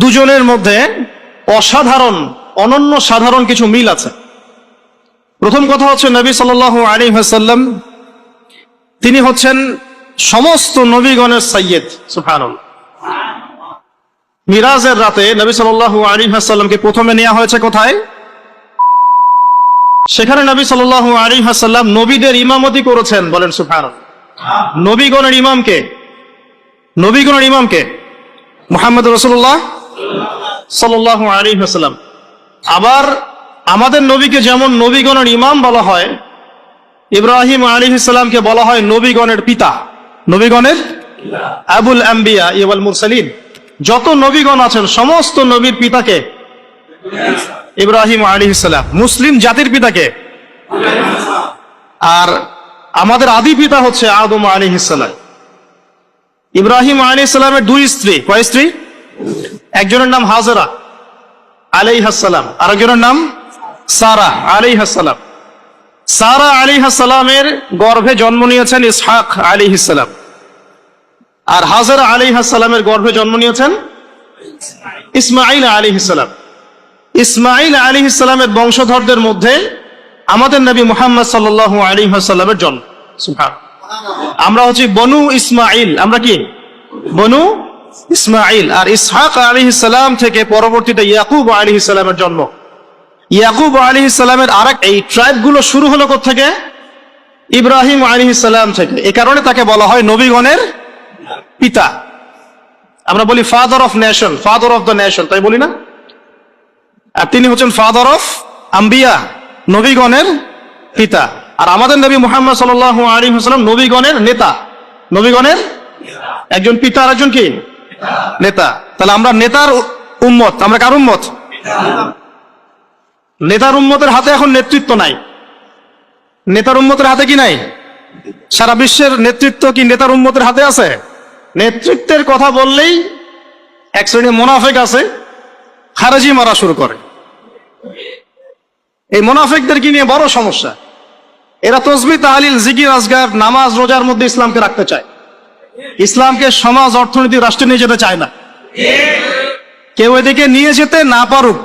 দুজনের মধ্যে অসাধারণ, অনন্য সাধারণ কিছু মিল আছে। প্রথম কথা হচ্ছে নবী সাল আলী হাসাল্লাম তিনি হচ্ছেন সমস্ত নবীগণের সৈয়দ সুফানুল মিরাজের রাতে নবী সাল আলী হাসাল্লামকে প্রথমে নেওয়া হয়েছে কোথায়? সেখানে নবী সাল আলী হাসাল্লাম নবীদের ইমামতি করেছেন, বলেন সুফান নবীগণের ইমামকে নবীগণের ইমামকে মোহাম্মদ রসুল্লাহ সাল্লাহ আলী আবার আমাদের নবীকে যেমন নবীগণের ইমাম বলা হয়, ইব্রাহিম আলী ইসলামকে বলা হয় নবীগণের পিতা, নবীগণের আবুল আম্বিয়া ইবাল মুরসালিন। যত নবীগণ আছেন, সমস্ত নবীর পিতাকে ইব্রাহিম আলী ইসলাম মুসলিম জাতির পিতাকে। আর আমাদের আদি পিতা হচ্ছে আদম আলী ইসলাম ইব্রাহিম আলী ইসলামের দুই স্ত্রী, কয় স্ত্রী? একজনের নাম হাজরা আলাই হাসালাম আরেকজনের নাম সারা আলী হাসালাম সারা আলী হাসালামের গর্ভে জন্ম নিয়েছেন ইসহাক আলী ইসলাম আর হাজারা আলী হাসালামের গর্ভে জন্ম নিয়েছেন ইসমাইল আলী ইসলাম ইসমাইল আলী ইসলামের বংশধরদের মধ্যে আমাদের নবী মোহাম্মদ সাল আলী হাসাল্লামের জন্ম। আমরা হচ্ছি বনু ইসমাইল আমরা কি? বনু ইসমাইল আর ইসহাক আলী ইসলাম থেকে পরবর্তীতে ইয়াকুব আলী ইসলামের জন্ম। ইয়াকুব আলী ইসলামের আর এই ট্রাইবগুলো শুরু হলো থেকে ইব্রাহিম আলী ইসলাম থেকে। এ কারণে তাকে বলা হয় নবীগণের পিতা। আমরা বলি father of nation father of the nation তাই বলি না? আর তিনি হচ্ছেন ফাদার অফ আম্বিয়া, নবীগণের পিতা। আর আমাদের নবী মুহাম্মদ সাল আলী হাসলাম নবীগণের নেতা। নবীগণের একজন পিতা আর একজন কি? নেতা, তাহলে আমরা নেতার উম্মত, আমরা কার উম্মত? নেতার উম্মতের হাতে এখন নেতৃত্ব নাই। নেতার উম্মতের হাতে কি নাই? সারা বিশ্বের নেতৃত্ব কি নেতার উম্মতের হাতে আছে? নেতৃত্বের কথা বললেই এক শ্রেণির মোনাফেক আছে, খারাজি মারা শুরু করে। এই মোনাফেকদেরকে নিয়ে বড় সমস্যা? এরা তসবি, তাহলিল, জিকির, আজগার, নামাজ, রোজার মধ্যে ইসলামকে রাখতে চায়। ইসলামকে সমাজ, অর্থনীতি, রাষ্ট্রে নিয়ে যেতে চায় না। কেউ এদিকে নিয়ে যেতে না পারুক,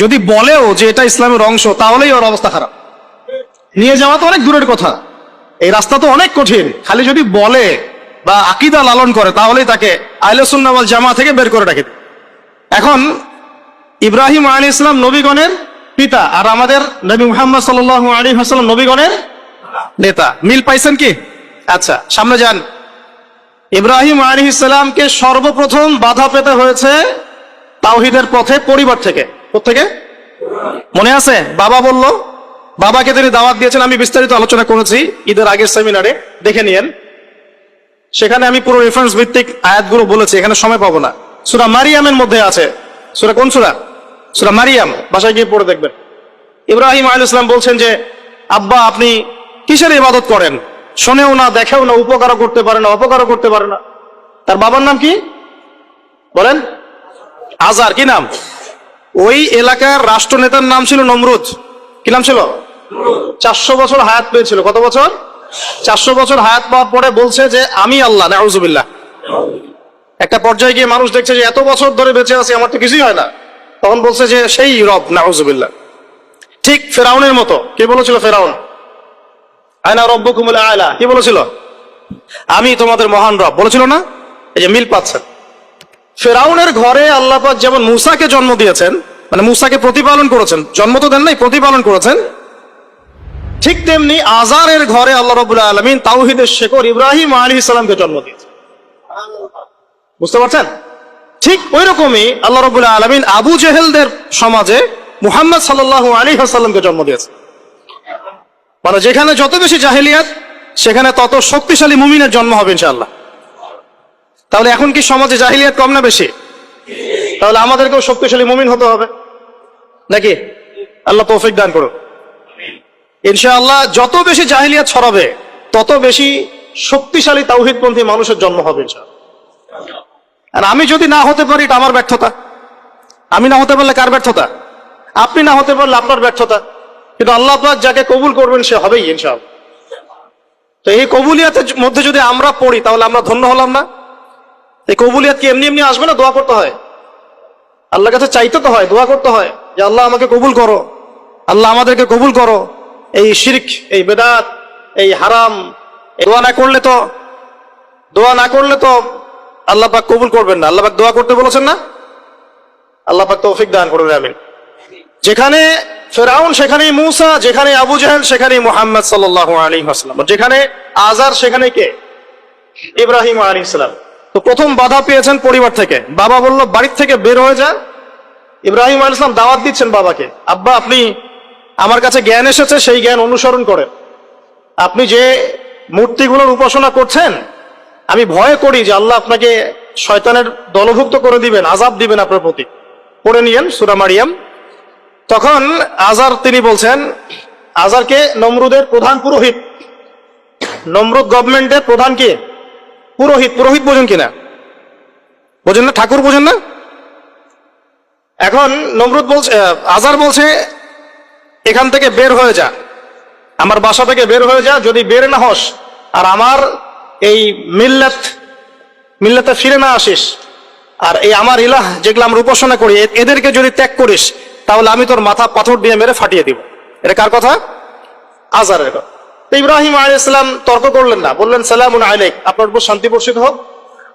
যদি বলেও যে এটা ইসলামের অংশ, তাহলেই ওর অবস্থা খারাপ। নিয়ে যাওয়া তো অনেক দূরের কথা। এই রাস্তা তো অনেক কঠিন। খালি যদি বলে বা আকিদা লালন করে, তাহলেই তাকে আইলসুন্নাওয়াল জামা থেকে বের করে রাখে এখন ইব্রাহিম আলী ইসলাম নবীগণের পিতা আর আমাদের নবী মুহাম্মদ সাল আলী হাসালাম নবীগণের নেতা। মিল পাইছেন কি? আচ্ছা সামনে যান। ইব্রাহিম আলী ইসলামকে সর্বপ্রথম বাধা পেতে হয়েছে তাওহিদের পথে পরিবার থেকে। থেকে মনে আছে? বাবা বলল, বাবাকে তিনি দাওয়াত দিয়েছেন, আমি বিস্তারিত আলোচনা করেছি ঈদের আগের সেমিনারে, দেখে নিয়েন। সেখানে আমি পুরো রেফারেন্স ভিত্তিক আয়াতগুলো বলেছি, এখানে সময় পাবো না। সুরা মারিয়ামের মধ্যে আছে। সুরা কোন সুরা? সুরা মারিয়াম, বাসায় গিয়ে পড়ে দেখবেন। ইব্রাহিম আল ইসলাম বলছেন যে, আব্বা, আপনি কিসের ইবাদত করেন? শোনেও না, দেখেও না, উপকারও করতে পারে না, অপকারও করতে পারে না। তার বাবার নাম কি? বলেন। আজার কি নাম? ওই এলাকার রাষ্ট্রনেতার নাম ছিল নমরুদ। কি নাম ছিল? চারশো বছর হায়াত পেয়েছিল। কত বছর? চারশো বছর হায়াত পাওয়ার পরে বলছে যে, আমি আল্লাহ, নাউজুবিল্লাহ। একটা পর্যায়ে গিয়ে মানুষ দেখছে যে, এত বছর ধরে বেঁচে আছি, আমার তো কিছুই হয় না। তখন বলছে যে, সেই রব, নাউজুবিল্লাহ। ঠিক ফেরাউনের মতো। কে বলেছিল ফেরাউন? আয়না রব্ব কুমুল আয়লা কি বলেছিল? আমি তোমাদের মহান রব। বলেছিল না? এই যে মিল পাচ্ছেন। ফেরাউনের ঘরে আল্লাহ পাক যেমন মুসাকে জন্ম দিয়েছেন মানে মুসাকে প্রতিপালন করেছেন জন্ম তো দেন নাই প্রতিপালন করেছেন ঠিক তেমনি আজারের ঘরে আল্লাহ রবুল্লাহ আলমিন তাওহিদের শেখর ইব্রাহিম আলী ইসলামকে জন্ম দিয়েছেন। বুঝতে পারছেন? ঠিক ওই রকমই আল্লাহ রবুল্লাহ আলমিন আবু জেহেলদের সমাজে মুহাম্মদ সাল্লাহ আলী হাসাল্লামকে জন্ম দিয়েছে মানে যেখানে যত বেশি জাহেলিয়াত, সেখানে তত শক্তিশালী মুমিনের জন্ম হবে ইনশাল্লাহ তাহলে এখন কি সমাজে জাহিলিয়াত কম না বেশি? তাহলে আমাদেরকেও শক্তিশালী মুমিন হতে হবে। নাকি? আল্লাহ তৌফিক দান করুন ইনশাআল্লাহ যত বেশি জাহিলিয়াত ছড়াবে, তত বেশি শক্তিশালী তাওহিদপন্থী মানুষের জন্ম হবে আর আমি যদি না হতে পারি, এটা আমার ব্যর্থতা। আমি না হতে পারলে কার ব্যর্থতা? আপনি না হতে পারলে আপনার ব্যর্থতা। কিন্তু আল্লাহ পাক যাকে কবুল করবেন, সে হবেই ইনশাআল্লাহ। তো এই কবুলিয়াতের মধ্যে যদি আমরা পড়ি, তাহলে আমরা ধন্য হলাম না? এই কবুলিয়াত কি এমনি এমনি আসবে না? দোয়া করতে হয়। আল্লাহর কাছে চাইতে তো হয়, দোয়া করতে হয় যে আল্লাহ আমাকে কবুল করো। আল্লাহ আমাদেরকে কবুল করো। এই শিরক, এই বেদাত, এই হারাম দোয়া না করলে তো, দোয়া না করলে তো আল্লাহ পাক কবুল করবেন না। আল্লাহ পাক দোয়া করতে বলেছেন না? আল্লাহ পাক তৌফিক দান করবেন আমিন। যেখানে ফেরাউন সেখানেই মুসা, যেখানে আবু জাহেল, সেখানেই মোহাম্মদ সাল্লাহ আলী আসসালাম যেখানে আজার, সেখানে কে? ইব্রাহিম আলী ইসলাম তো প্রথম বাধা পেয়েছেন পরিবার থেকে। বাবা বলল, বাড়ির থেকে বের হয়ে যা। ইব্রাহিম আলী ইসলাম দাওয়াত দিচ্ছেন বাবাকে। আব্বা, আপনি আমার কাছে জ্ঞান এসেছে, সেই জ্ঞান অনুসরণ করেন। আপনি যে মূর্তিগুলোর উপাসনা করছেন, আমি ভয় করি যে আল্লাহ আপনাকে শয়তানের দলভুক্ত করে দিবেন, আজাব দিবেন আপনার প্রতি। পড়ে নিয়েন সুরা মারিয়াম। তখন আজার তিনি বলছেন আজারকে নমরুদের প্রধান পুরোহিত। নমরুদ গভর্নমেন্টের প্রধান কে? পুরোহিত। পুরোহিত বোঝেন কিনা? বোঝেন না? ঠাকুর বোঝেন না? এখন নমরুদ বলছে আজার বলছে, এখান থেকে বের হয়ে যা। আমার বাসা থেকে বের হয়ে যা, যদি বের না হস, আর আমার এই মিল্লাত, মিল্লাতে ফিরে না আসিস, আর এই আমার ইলাহ যেগুলো আমরা উপাসনা করি এদেরকে যদি ত্যাগ করিস তাহলে আমি তোর মাথা পাথর দিয়ে মেরে ফাটিয়ে দিব। এটা কার কথা? আজারের কথা। ইব্রাহিম আলী ইসলাম তর্ক করলেন না। বললেন, সালামুন আলাইক। আপনার উপর শান্তি বর্ষিত হোক।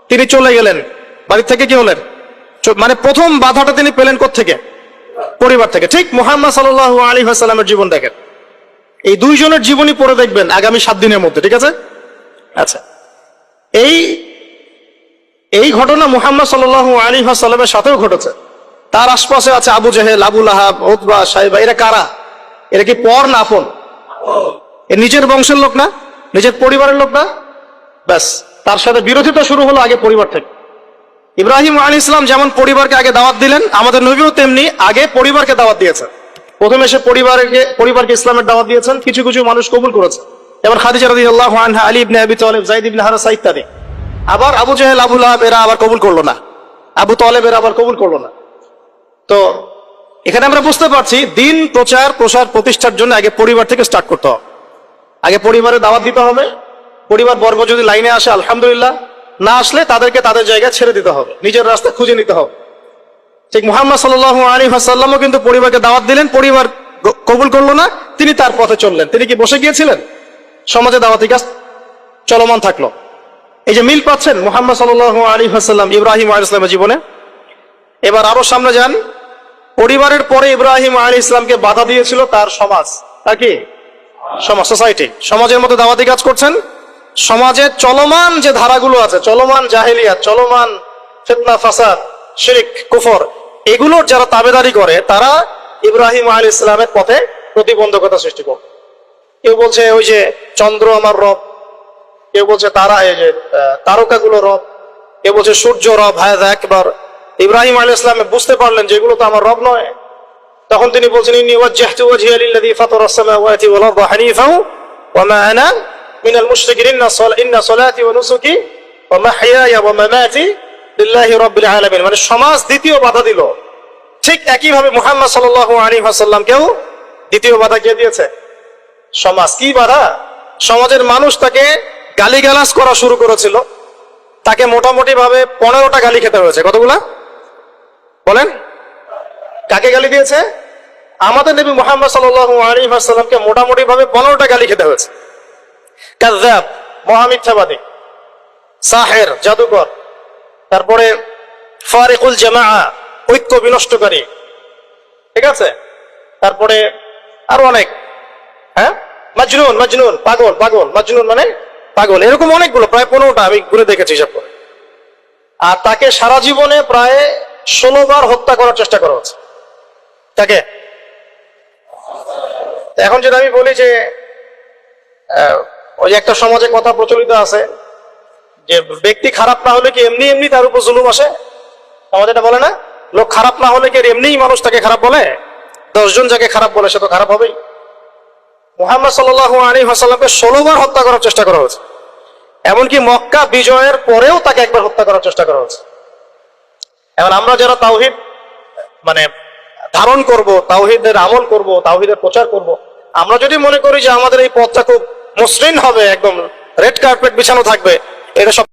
তিনি চলে গেলেন। বাড়ি থেকে কি হলেন? মানে প্রথম বাধাটা তিনি পেলেন থেকে পরিবার থেকে। ঠিক মোহাম্মদ সাল্লাহ আলী সাল্লামের জীবন দেখেন। এই দুইজনের জীবনী পড়ে দেখবেন আগামী সাত দিনের মধ্যে। ঠিক আছে? আচ্ছা। এই এই ঘটনা মুহাম্মদ সাল্লাহ আলী সাল্লামের সাথেও ঘটেছে। তার আশপাশে আছে আবু জাহেল আবুল আহাব ওতবা সাহেবা এরা কারা? এরা কি পর না আপন? এ নিজের বংশের লোক না? নিজের পরিবারের লোক না? ব্যাস, তার সাথে বিরোধিতা শুরু হলো আগে পরিবার থেকে। ইব্রাহিম আলী ইসলাম যেমন পরিবারকে আগে দাওয়াত দিলেন, আমাদের নবীও তেমনি আগে পরিবারকে দাওয়াত দিয়েছেন। প্রথমে এসে পরিবারকে পরিবারকে ইসলামের দাওয়াত দিয়েছেন, কিছু কিছু মানুষ কবুল করেছে যেমন খাদিজা রাদিয়াল্লাহু আনহা, আলী ইবনে আবি তালিব যায়েদ ইবনে আবার আবু জাহেল, আবু লাহাব, এরা আবার কবুল করল না। আবু তালেব, এরা আবার কবুল করল না। তো এখানে আমরা বুঝতে পারছি, দিন, প্রচার, প্রসার, প্রতিষ্ঠার জন্য আগে পরিবার থেকে স্টার্ট করতে হবে। আগে পরিবারে দাওয়াত দিতে হবে, পরিবার বর্গ যদি লাইনে আসে, আলহামদুলিল্লাহ, না আসলে তাদেরকে তাদের জায়গায় ছেড়ে দিতে হবে, নিজের রাস্তা খুঁজে নিতে হবে। ঠিক মোহাম্মদ সাল্লাহ আলী কিন্তু পরিবারকে দাওয়াত দিলেন, পরিবার কবুল করল না, তিনি তার পথে চললেন। তিনি কি বসে গিয়েছিলেন? সমাজে দাওয়াতি কাজ চলমান থাকল। এই যে মিল পাচ্ছেন মোহাম্মদ সাল্লাহ আলী হাসাল্লাম ইব্রাহিম আলী ইসলামের জীবনে। এবার আরও সামনে যান পরিবারের পরে ইব্রাহিম আলী ইসলামকে বাধা দিয়েছিল তার সমাজ। তা কি? সমাজ সোসাইটি সমাজের মধ্যে দাওয়াতি কাজ করছেন? সমাজে চলমান যে ধারাগুলো আছে, চলমান জাহেলিয়াত, চলমান ফিতনা, ফাসাদ, শিরিক, কুফর, এগুলোর যারা তাবেদারি করে, তারা ইব্রাহিম আলী ইসলামের পথে প্রতিবন্ধকতা সৃষ্টি করে কেউ বলছে, ওই যে চন্দ্র আমার রব। কেউ বলছে, তারা এই যে তারকাগুলো রব। কেউ বলছে, সূর্য রব হ্যাঁ একবার ইব্রাহিম আলী ইসলামে বুঝতে পারলেন যে এগুলো তো আমার রব নয়। তখন তিনি বলছেন মিনাল ইন্না ইন্না মানে সমাজ দ্বিতীয় বাধা দিল। ঠিক একই ভাবে মুহাম্মদ সাল্লাল্লাহু আলাইহি ওয়াসাল্লামকেও দ্বিতীয় বাধা কে দিয়েছে? সমাজ। কি বাধা? সমাজের মানুষ তাকে গালিগালাজ করা শুরু করেছিল। তাকে মোটামুটি ভাবে পনেরোটা গালি খেতে হয়েছে। কতগুলা? বলেন। কাকে গালি দিয়েছে? আমাদের নবী মোহাম্মদ ওয়াসাল্লামকে মোটামুটি ভাবে পনেরোটা গালি খেতে হয়েছে। কাযযাব, মহামিথ্যাবাদী, সাহের, জাদুকর, তারপরে ফারিকুল জামা ঐক্য বিনষ্টকারী, ঠিক আছে? তারপরে আরও অনেক হ্যাঁ? মাজনুন মাজনুন, পাগল পাগল, মাজনুন মানে পাগল, এরকম অনেকগুলো, প্রায় পনেরোটা আমি ঘুরে দেখেছি হিসাব করে। আর তাকে সারা জীবনে প্রায় ষোলো বার হত্যা করার চেষ্টা করা হচ্ছে। তাকে? এখন যদি আমি বলি যে ওই একটা সমাজে কথা প্রচলিত আছে, যে ব্যক্তি খারাপ না হলে কি এমনি এমনি তার উপর জুলুম আসে? সমাজ এটা বলে না? লোক খারাপ না হলে কি এমনিই মানুষ তাকে খারাপ বলে? দশজন যাকে খারাপ বলে সে তো খারাপ হবেই। মোহাম্মদ সাল্লাহ আলী হাসাল্লামকে ষোলো বার হত্যা করার চেষ্টা করা হয়েছে। এমনকি মক্কা বিজয়ের পরেও তাকে একবার হত্যা করার চেষ্টা করা হয়েছে। এখন আমরা যারা তাওহিদ মানে ধারণ করব, তাওহিদের আমল করব, তাওহিদের প্রচার করব, আমরা যদি মনে করি যে আমাদের এই পথটা খুব মসৃণ হবে, একদম রেড কার্পেট বিছানো থাকবে, এটা সব